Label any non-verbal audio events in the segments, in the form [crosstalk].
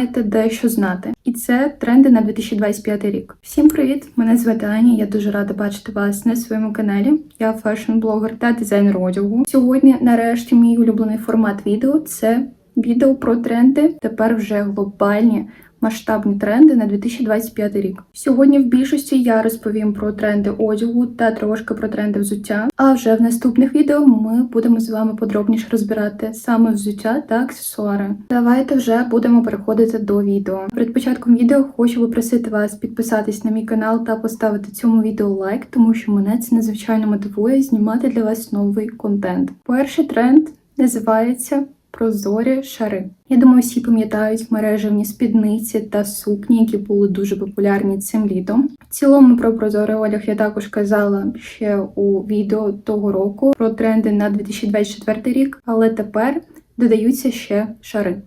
маєте дещо знати. І це тренди на 2025 рік. Всім привіт! Мене звати Аня. Я дуже рада бачити вас на своєму каналі. Я фешн-блогер та дизайнер одягу. Сьогодні, нарешті, мій улюблений формат відео це відео про тренди. Тепер вже глобальні. Масштабні тренди на 2025 рік. Сьогодні в більшості я розповім про тренди одягу та трошки про тренди взуття. А вже в наступних відео ми будемо з вами подробніше розбирати саме взуття та аксесуари. Давайте вже будемо переходити до відео. Перед початком відео хочу попросити вас підписатись на мій канал та поставити цьому відео лайк, тому що мене це надзвичайно мотивує знімати для вас новий контент. Перший тренд називається прозорі шари. Я думаю, всі пам'ятають мережевні спідниці та сукні, які були дуже популярні цим літом. В цілому про прозорий одяг я також казала ще у відео того року про тренди на 2024 рік, але тепер додаються ще шари.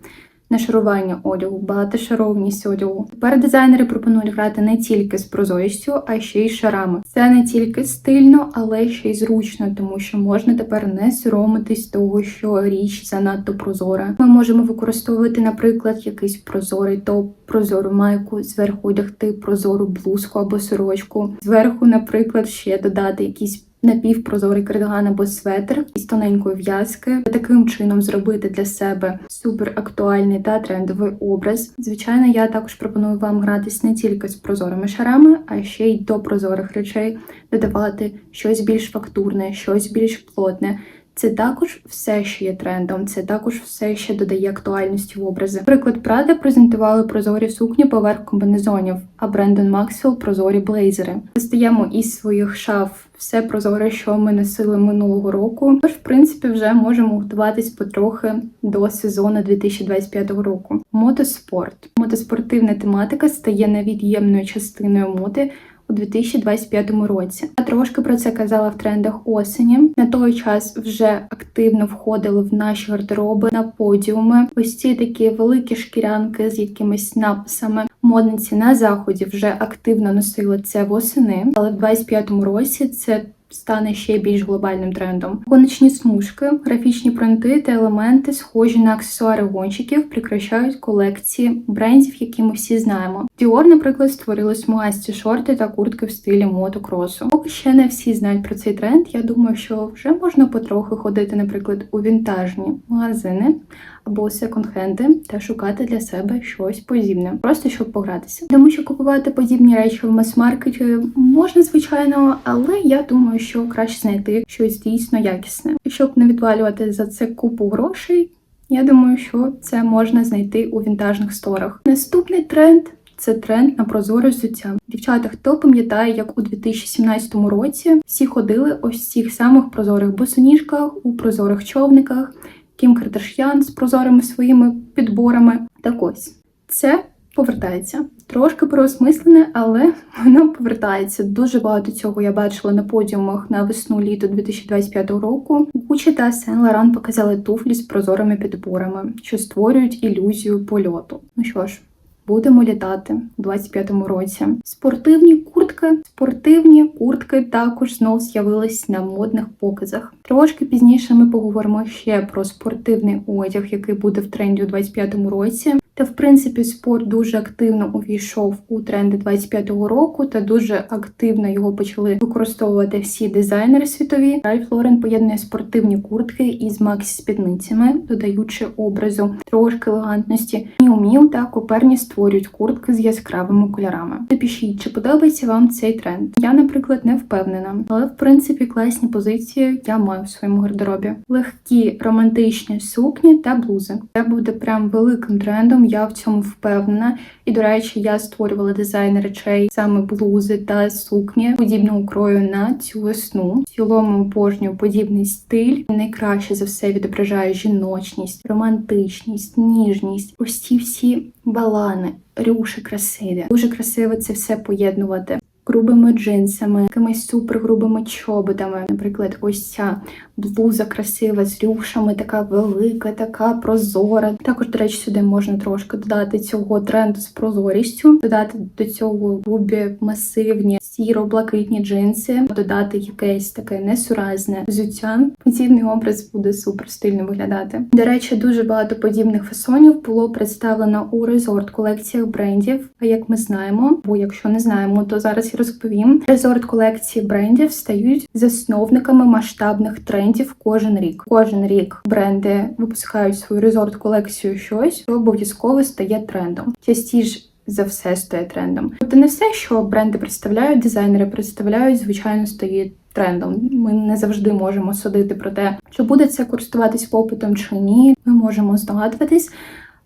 Нашарування одягу, багатошаровність одягу. Тепер дизайнери пропонують грати не тільки з прозорістю, а ще й шарами. Це не тільки стильно, але ще й зручно, тому що можна тепер не соромитись того, що річ занадто прозора. Ми можемо використовувати, наприклад, якийсь прозорий топ, прозору майку, зверху одягти прозору блузку або сорочку. Зверху, наприклад, ще додати якісь напівпрозорий кардиган або светр із тоненької в'язки. Таким чином зробити для себе супер актуальний та трендовий образ. Звичайно, я також пропоную вам гратись не тільки з прозорими шарами, а ще й до прозорих речей додавати щось більш фактурне, щось більш плотне. Це також все ще є трендом, це також все ще додає актуальності в образи. Наприклад, Prada презентували прозорі сукні поверх комбінезонів, а Брендон Максвелл прозорі блейзери. Достаємо із своїх шаф все прозоре, що ми носили минулого року. Тож, в принципі, вже можемо готуватись потрохи до сезону 2025 року. Мотоспорт. Мотоспортивна тематика стає невід'ємною частиною моди у 2025 році. Я трошки про це казала в трендах осені. На той час вже активно входили в наші гардероби на подіуми. Ось ці такі великі шкірянки з якимись написами. Модниці на заході вже активно носили це восени, але в 25-му році це стане ще більш глобальним трендом. Конечні смужки, графічні принти та елементи, схожі на аксесуари гонщиків, прикрашають колекції брендів, які ми всі знаємо. Dior, наприклад, створили смугасті шорти та куртки в стилі мотокросу. Поки ще не всі знають про цей тренд. Я думаю, що вже можна потрохи ходити, наприклад, у вінтажні магазини або секонд-хенди та шукати для себе щось подібне, просто щоб погратися. Тому що купувати подібні речі в мас-маркеті можна, звичайно, але я думаю, що краще знайти щось дійсно якісне. Щоб не відвалювати за це купу грошей, я думаю, що це можна знайти у вінтажних сторах. Наступний тренд. Це тренд на прозоре взуття. Дівчата, хто пам'ятає, як у 2017 році всі ходили ось цих самих прозорих босоніжках, у прозорих човниках, Кім Кардаш'ян з прозорими своїми підборами. Так ось це повертається. Трошки переосмислене, але воно повертається. Дуже багато цього я бачила на подіумах на весну-літо 2025 року. Гучі та Сен Лоран показали туфлі з прозорими підборами, що створюють ілюзію польоту. Ну що ж. Будемо літати у 25-му році. Спортивні куртки, спортивні куртки також знов з'явились на модних показах. Трошки пізніше ми поговоримо ще про спортивний одяг, який буде в тренді у 25-му році. Та, в принципі, спорт дуже активно увійшов у тренди 25-го року, та дуже активно його почали використовувати всі дизайнери світові. Ральф Лорен поєднує спортивні куртки із максі спідницями, додаючи образу трошки елегантності. Міу Міу та Коперні створюють куртки з яскравими кольорами. Напишіть, чи подобається вам цей тренд? Я, наприклад, не впевнена, але в принципі класні позиції я маю в своєму гардеробі. Легкі романтичні сукні та блузи. Це буде прям великим трендом я в цьому впевнена. І, до речі, я створювала дизайн речей, саме блузи та сукні подібного крою на цю весну. В цілому обожнюю подібний стиль. Найкраще за все відображає жіночність, романтичність, ніжність. Ось ці всі балани, рюші красиві. Дуже красиво це все поєднувати. Грубими джинсами, якимись супергрубими чоботами. Наприклад, ось ця блуза красива з рюшами, така велика, така прозора. Також, до речі, сюди можна трошки додати цього тренду з прозорістю, додати до цього грубі масивні сіро-блакитні джинси, додати якесь таке несуразне взуття. Подібний образ буде супер стильно виглядати. До речі, дуже багато подібних фасонів було представлено у резорт колекціях брендів. А як ми знаємо, бо якщо не знаємо, то зараз я розповім. Резорт колекції брендів стають засновниками масштабних трендів кожен рік. Кожен рік бренди випускають свою резорт колекцію щось, що обов'язково стає трендом. Частіше за все стає трендом. Тобто не все, що бренди представляють, дизайнери представляють, звичайно, стає трендом. Ми не завжди можемо судити про те, чи буде це користуватись попитом чи ні. Ми можемо здогадуватись.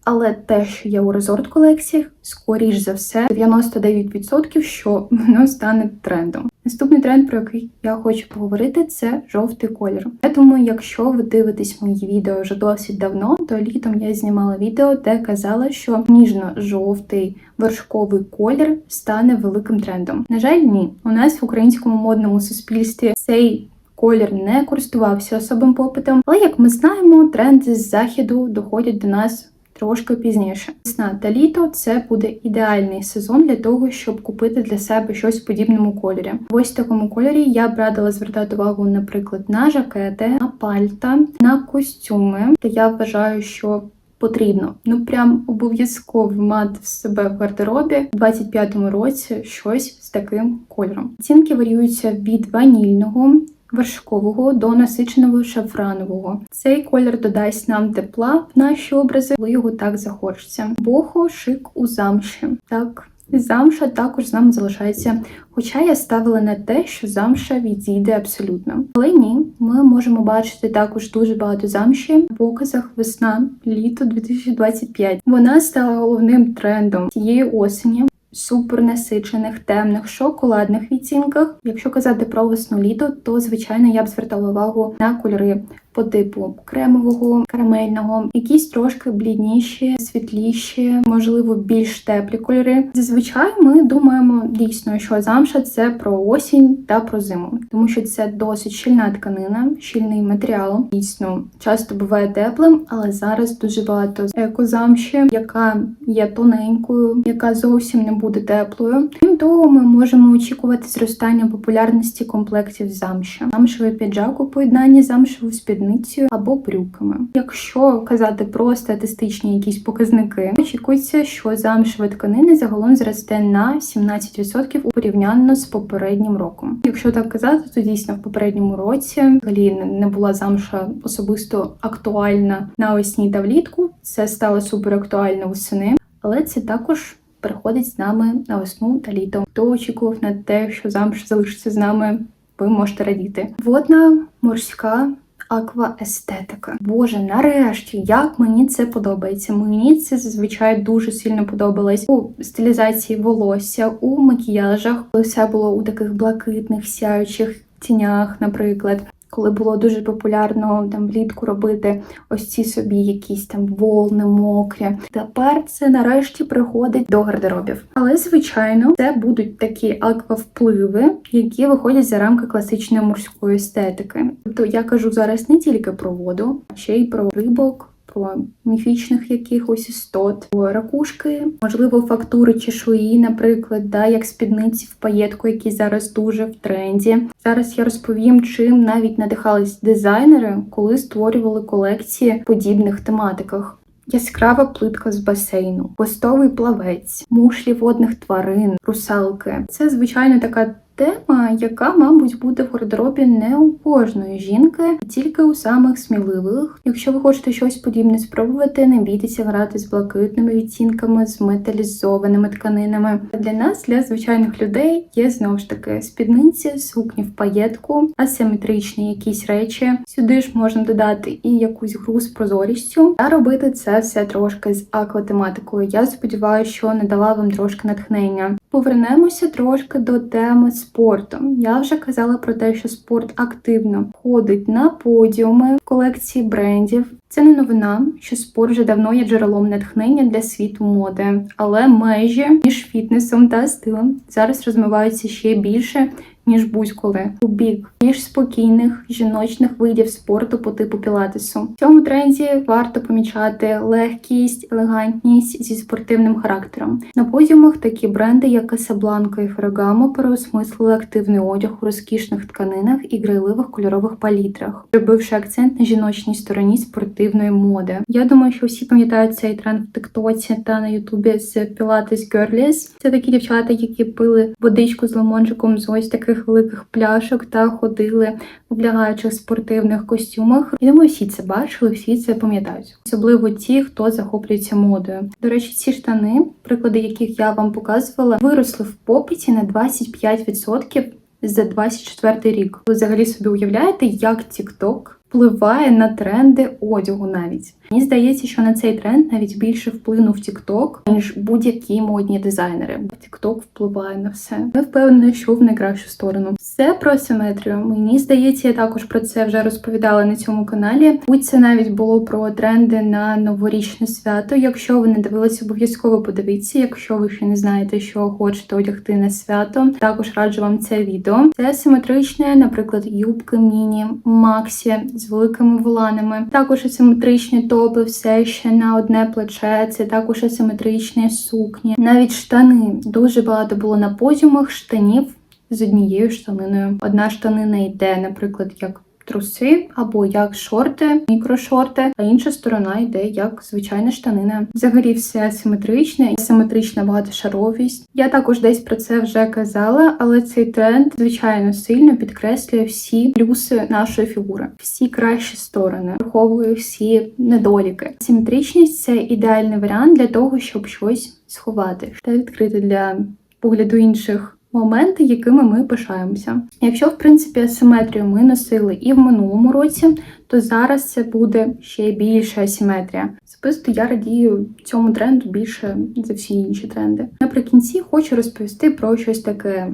Але те, що є у резорт колекціях, скоріш за все, 99%, що [laughs] воно стане трендом. Наступний тренд, про який я хочу поговорити, це жовтий колір. Я думаю, якщо ви дивитесь мої відео вже досить давно, то літом я знімала відео, де казала, що ніжно-жовтий вершковий колір стане великим трендом. На жаль, ні. У нас в українському модному суспільстві цей колір не користувався особим попитом, але як ми знаємо, тренди з заходу доходять до нас. Трошки пізніше. Весна та літо це буде ідеальний сезон для того, щоб купити для себе щось в подібному кольорі. Ось такому кольорі я б радила звертати увагу, наприклад, на жакети, на пальта, на костюми. Та я вважаю, що потрібно ну прям обов'язково мати в себе в гардеробі в 25-му році щось з таким кольором. Цінки варіюються від ванільного вершкового до насиченого шафранового. Цей колір додасть нам тепла в наші образи, коли його так захочеться. Бохо шик у замші. Так. Замша також з нами залишається, хоча я ставила на те, що замша відійде абсолютно. Але ні, ми можемо бачити також дуже багато замші в показах весна літо 2025. Вона стала головним трендом цієї осені супер насичених, темних, шоколадних відцінках. Якщо казати про весну літо, то звичайно я б звертала увагу на кольори по типу кремового, карамельного, якісь трошки блідніші, світліші, можливо, більш теплі кольори. Зазвичай ми думаємо дійсно, що замша це про осінь та про зиму, тому що це досить щільна тканина, щільний матеріал. Дійсно, часто буває теплим, але зараз дуже багато екозамші, яка є тоненькою, яка зовсім не буде теплою. Крім того, ми можемо очікувати зростання популярності комплектів замші. Замшевий піджак у поєднанні з замшевою спідницею або брюками. Якщо казати про статистичні якісь показники, очікується, що замшева тканина загалом зросте на 17% у порівняно з попереднім роком. Якщо так казати, то дійсно в попередньому році взагалі не була замша особисто актуальна навесні та влітку. Це стало супер актуально восени, але це також. Переходить з нами на весну та літо. Хто очікував на те, що замш залишиться з нами, ви можете радіти. Водна морська акваестетика. Боже, нарешті, як мені це подобається. Мені це зазвичай дуже сильно подобалось у стилізації волосся, у макіяжах, коли все було у таких блакитних сяючих тінях, наприклад коли було дуже популярно там влітку робити ось ці собі якісь там волни мокрі. Тепер це нарешті приходить до гардеробів. Але, звичайно, це будуть такі аквавпливи, які виходять за рамки класичної морської естетики. Тобто я кажу зараз не тільки про воду, а ще й про рибок про міфічних якихось істот, ракушки, можливо, фактури чешуї, наприклад, да, як спідниці в паєтку, які зараз дуже в тренді. Зараз я розповім, чим навіть надихались дизайнери, коли створювали колекції в подібних тематиках. Яскрава плитка з басейну, хвостовий плавець, мушлі водних тварин, русалки. Це звичайно така Тема, яка, мабуть, буде в гардеробі не у кожної жінки, тільки у самих сміливих. Якщо ви хочете щось подібне спробувати, не бійтеся грати з блакитними відтінками, з металізованими тканинами. Для нас, для звичайних людей, є знову ж таки спідниці, сукні в паєтку, асиметричні якісь речі. Сюди ж можна додати і якусь гру з прозорістю, та робити це все трошки з акватематикою. Я сподіваюся, що не дала вам трошки натхнення. Повернемося трошки до теми спорту. Я вже казала про те, що спорт активно входить на подіуми в колекції брендів. Це не новина, що спорт вже давно є джерелом натхнення для світу моди, але межі між фітнесом та стилем зараз розмиваються ще більше. Ніж будь-коли у бік більш спокійних жіночних видів спорту по типу пілатесу. В цьому тренді варто помічати легкість, елегантність зі спортивним характером. На подіумах такі бренди, як Casablanca і Ferragamo, переосмислили активний одяг у розкішних тканинах і грайливих кольорових палітрах, зробивши акцент на жіночній стороні спортивної моди. Я думаю, що всі пам'ятають цей тренд в Тиктоці та на Ютубі з Pilates Girlies. Це такі дівчата, які пили водичку з лимончиком з ось таких великих пляшок та ходили в облягаючих спортивних костюмах. Я думаю, всі це бачили, всі це пам'ятають, особливо ті, хто захоплюється модою. До речі, ці штани, приклади яких я вам показувала, виросли в попиті на 25% за 24 рік. Ви взагалі собі уявляєте, як TikTok впливає на тренди одягу навіть. Мені здається, що на цей тренд навіть більше вплинув TikTok, ніж будь-які модні дизайнери. TikTok впливає на все. Я впевнена, що в найкращу сторону. Все про асиметрію. Мені здається, я також про це вже розповідала на цьому каналі. Будь це навіть було про тренди на новорічне свято. Якщо ви не дивилися, обов'язково подивіться. Якщо ви ще не знаєте, що хочете одягти на свято, також раджу вам це відео. Це асиметричне, наприклад, юбки міні, максі з великими воланами. Також асиметричні топи все ще на одне плече. Це також асиметричні сукні, навіть штани. Дуже багато було на подіумах штанів з однією штаниною. Одна штанина йде, наприклад, як труси або як шорти, мікрошорти, а інша сторона йде як звичайна штанина. Взагалі все асиметричне, асиметрична багатошаровість. Я також десь про це вже казала, але цей тренд звичайно сильно підкреслює всі плюси нашої фігури, всі кращі сторони, враховує всі недоліки. Асиметричність це ідеальний варіант для того, щоб щось сховати та відкрити для погляду інших моменти, якими ми пишаємося. Якщо, в принципі, асиметрію ми носили і в минулому році, то зараз це буде ще більша асиметрія. Особисто я радію цьому тренду більше за всі інші тренди. Наприкінці хочу розповісти про щось таке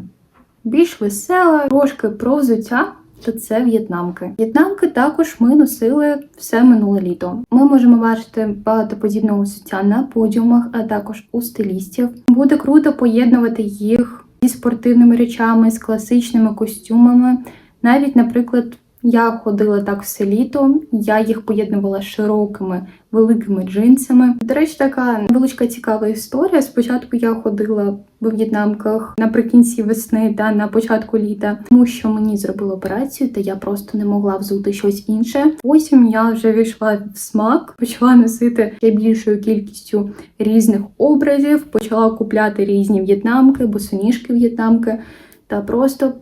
більш веселе, трошки про взуття. То це в'єтнамки. В'єтнамки також ми носили все минуле літо. Ми можемо бачити багато подібного взуття на подіумах, а також у стилістів. Буде круто поєднувати їх зі спортивними речами, з класичними костюмами. Навіть, наприклад, я ходила так все літо, я їх поєднувала широкими великими джинсами. До речі, така невеличка цікава історія. Спочатку я ходила в в'єтнамках наприкінці весни та на початку літа, тому що мені зробили операцію, та я просто не могла взути щось інше. Потім я вже війшла в смак, почала носити ще більшою кількістю різних образів, почала купляти різні в'єтнамки, босоніжки в'єтнамки та просто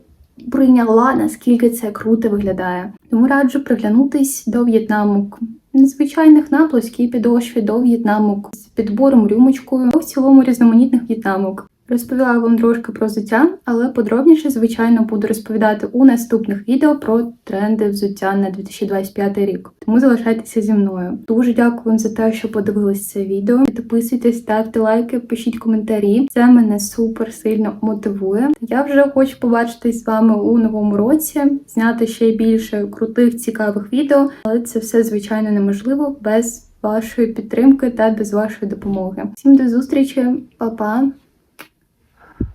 прийняла, наскільки це круто виглядає. Тому раджу приглянутись до в'єтнамок. Незвичайних на плоскій підошві до в'єтнамок з підбором рюмочкою, в цілому різноманітних в'єтнамок. Розповіла вам трошки про взуття, але подробніше, звичайно, буду розповідати у наступних відео про тренди взуття на 2025 рік. Тому залишайтеся зі мною. Дуже дякую вам за те, що подивились це відео. Підписуйтесь, ставте лайки, пишіть коментарі. Це мене супер сильно мотивує. Я вже хочу побачитись з вами у новому році, зняти ще більше крутих цікавих відео, але це все звичайно неможливо без вашої підтримки та без вашої допомоги. Всім до зустрічі, Па-па!